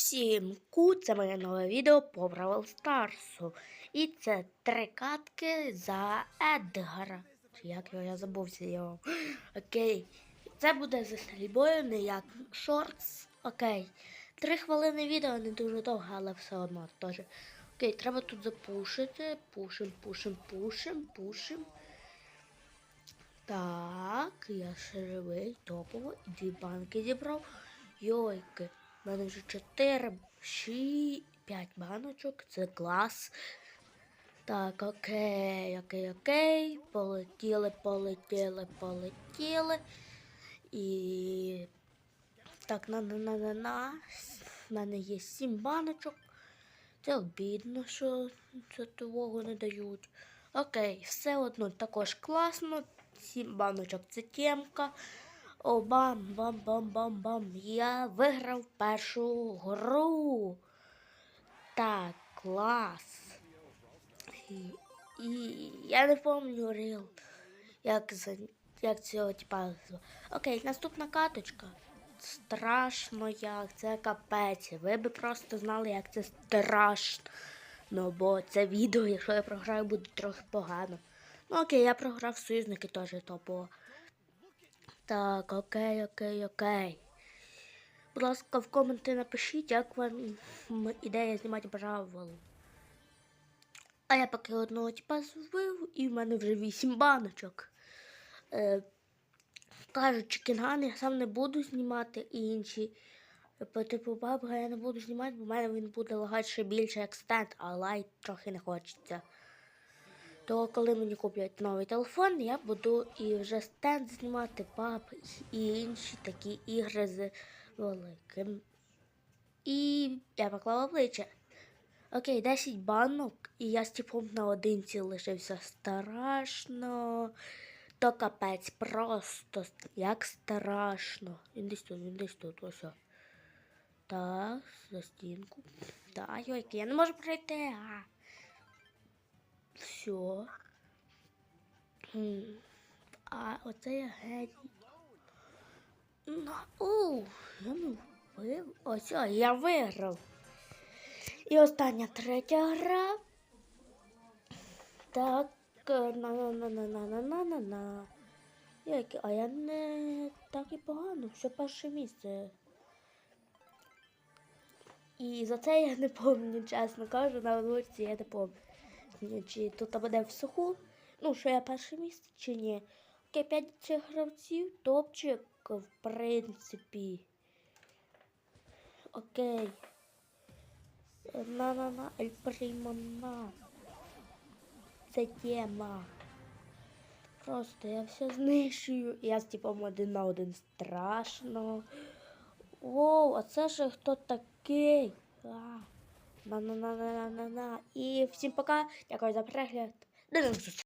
Всім ку, це моє нове відео по Бравл Старсу. І це три катки за Едгара. Як його я забувся його. Окей. Це буде за стрільбою, не як шортс. Окей. Три хвилини відео не дуже довго, але все одно теж. Окей, треба тут запушити. Пушим, пушим, пушим, пушим. Так, я ще живий, топово. І дві банки зібрав. Йойки. У мене вже 4, 6, 5 баночок. Це клас. Так, окей, окей, окей. Полетіли, полетіли, полетіли. І. Так, на на на на на У мене є 7 баночок. Це обідно, що це того не дають. Окей, все одно також класно. 7 баночок це темка. О, бам, бам, бам, бам, бам. Я виграв першу гру. Так, клас. І, і я не пам'ятаю ріл, як, як цього типа. Окей, наступна каточка. Страшно як, це капець. Ви би просто знали, як це страшно. Ну, бо це відео, якщо я програю, буде трохи погано. Ну окей, я програв союзники теж топово. Так, окей, окей, окей. Будь ласка, в коменти напишіть, як вам ідея знімати бравл. А я поки одного типа звив, і в мене вже вісім баночок. Е, кажуть, чекінган я сам не буду знімати і інші. По типу бабга я не буду знімати, бо в мене він буде лагати ще більше як стенд, а лайт трохи не хочеться. То коли мені куплять новий телефон, я буду і вже стенд знімати пап і інші такі ігри з великим. І я поклала обличчя. Окей, 10 банок, і я з типом наодинці лишився страшно. То капець, просто як страшно. Він десь тут, він десь тут, ось. Так, за стінку. Так, йойки, я не можу пройти. А. Все. А оце я геть. Ну, у, я не вбив. Ось, я виграв. І остання третя гра. Так, на-на-на-на-на-на-на-на. А я не так і погано, все перше місце. І за це я не пам'ятаю, чесно кажу, на вулиці я не пам'ятаю. Чи тут буде в суху, ну, що я перше місце, чи ні. Окей, 5 цих гравців, топчик, в принципі. Окей. На-на-на, ель примо на. Це тема. Просто я все знищую. Я з типом один на один страшно. Воу, а це ж хто такий? А. На-на-на-на-на-на. Пока. Дякую за перегляд. До нових зустрічей.